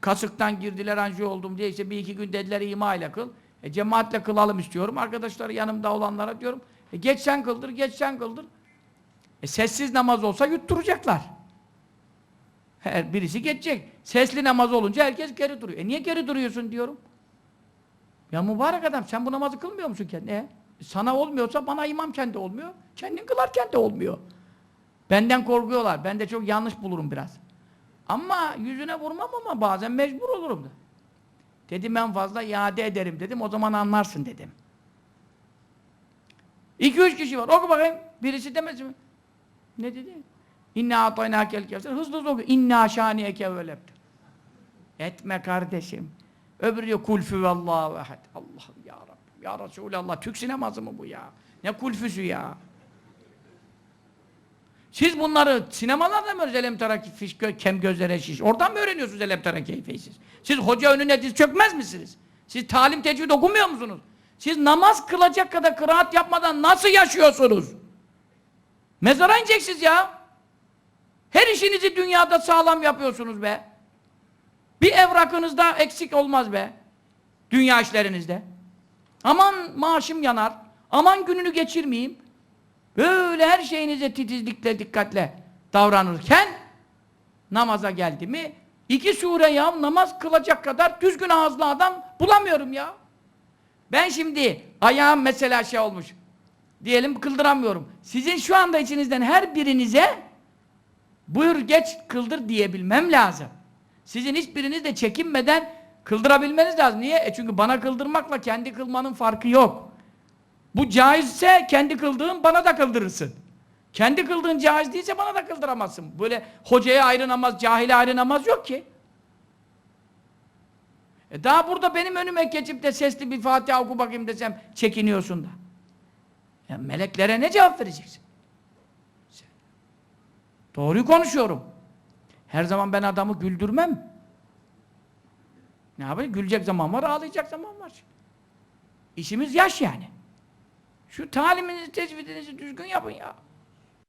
Kasıktan girdiler anji oldum diye işte bir iki gün dediler ima ile kıl. E, cemaatle kılalım istiyorum. Arkadaşlar yanımda olanlara diyorum. E, geç sen kıldır, geç sen kıldır. E, sessiz namaz olsa yutturacaklar. Her birisi geçecek. Sesli namaz olunca herkes geri duruyor. E niye geri duruyorsun diyorum. Ya mübarek adam sen bu namazı kılmıyor musun kendi? E, sana olmuyorsa bana imam kendi olmuyor. Kendin kılarken de olmuyor. Benden korkuyorlar. Ben de çok yanlış bulurum biraz. Ama yüzüne vurmam ama bazen mecbur olurum. Dedim en fazla iade ederim dedim. O zaman anlarsın dedim. İki üç kişi var. Oku bakayım. Birisi demez mi? Ne dedi? İnna ataynâkel kevser. Hızlı hızlı oku. İnna şâniyeke veleptir. Etme kardeşim. Öbürü diyor kulfü vallahu ehad. Allah'ım ya Rabbim. Ya Resulallah. Türk sineması mı bu ya? Ne kulfüsü ya? Siz bunları sinemalarda mı öğreniyorsunuz? Elem tera fiş gö kem gözlere şiş. Oradan mı öğreniyorsunuz elem tera keyfeyi siz? Siz hoca önüne diz çökmez misiniz? Siz talim tecvid okumuyor musunuz? Siz namaz kılacak kadar kıraat yapmadan nasıl yaşıyorsunuz? Mezara ineceksiniz ya. Her işinizi dünyada sağlam yapıyorsunuz be. Bir evrakınızda eksik olmaz be. Dünya işlerinizde. Aman maaşım yanar. Aman gününü geçirmeyeyim. Böyle her şeyinize titizlikle, dikkatle davranırken namaza geldi mi iki sure ya namaz kılacak kadar düzgün ağızlı adam bulamıyorum ya. Ben şimdi ayağım mesela şey olmuş. Diyelim kıldıramıyorum. Sizin şu anda içinizden her birinize buyur geç kıldır diyebilmem lazım. Sizin hiçbiriniz de çekinmeden kıldırabilmeniz lazım. Niye? E çünkü bana kıldırmakla kendi kılmanın farkı yok. Bu caizse kendi kıldığın bana da kıldırırsın. Kendi kıldığın caiz değilse bana da kıldıramazsın. Böyle hocaya ayrı namaz, cahile ayrı namaz yok ki. E daha burada benim önüme geçip de sesli bir Fatiha oku bakayım desem çekiniyorsun da. Ya meleklere ne cevap vereceksin? Doğruyu konuşuyorum. Her zaman ben adamı güldürmem. Ne yapayım? Gülecek zaman var, ağlayacak zaman var. İşimiz yaş yani. Şu taliminizi, tecvidinizi düzgün yapın ya.